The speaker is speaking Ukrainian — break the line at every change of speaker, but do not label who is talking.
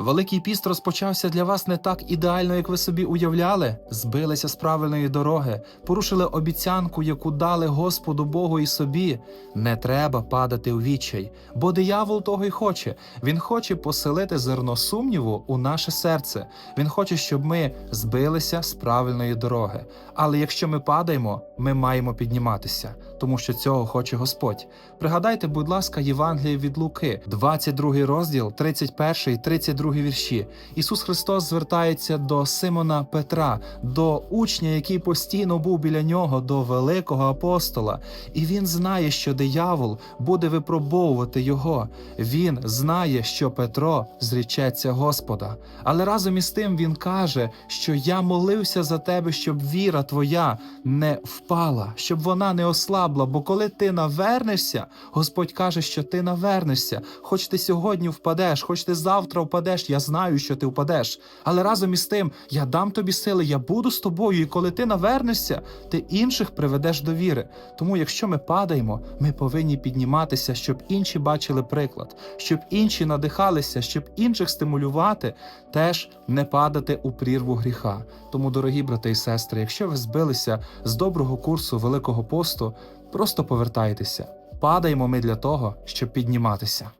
Великий піст розпочався для вас не так ідеально, як ви собі уявляли. Збилися з правильної дороги, порушили обіцянку, яку дали Господу Богу і собі. Не треба падати у відчай, бо диявол того й хоче. Він хоче поселити зерно сумніву у наше серце. Він хоче, щоб ми збилися з правильної дороги. Але якщо ми падаємо, ми маємо підніматися, тому що цього хоче Господь. Пригадайте, будь ласка, Євангеліє від Луки, 22 розділ, 31 і 32 вірші. Ісус Христос звертається до Симона Петра, до учня, який постійно був біля нього, до великого апостола. І він знає, що диявол буде випробовувати його. Він знає, що Петро зрічеться Господа. Але разом із тим він каже, що я молився за тебе, щоб віра твоя не впала, щоб вона не ослабла. Бо коли ти навернешся, Господь каже, що ти навернешся. Хоч ти сьогодні впадеш, хоч ти завтра впадеш, я знаю, що ти впадеш. Але разом із тим я дам тобі сили, я буду з тобою, і коли ти навернешся, ти інших приведеш до віри. Тому, якщо ми падаємо, ми повинні підніматися, щоб інші бачили приклад, щоб інші надихалися, щоб інших стимулювати, теж не падати у прірву гріха. Тому, дорогі брати і сестри, якщо ви збилися з доброго курсу Великого посту, просто повертайтеся. Падаємо ми для того, щоб підніматися.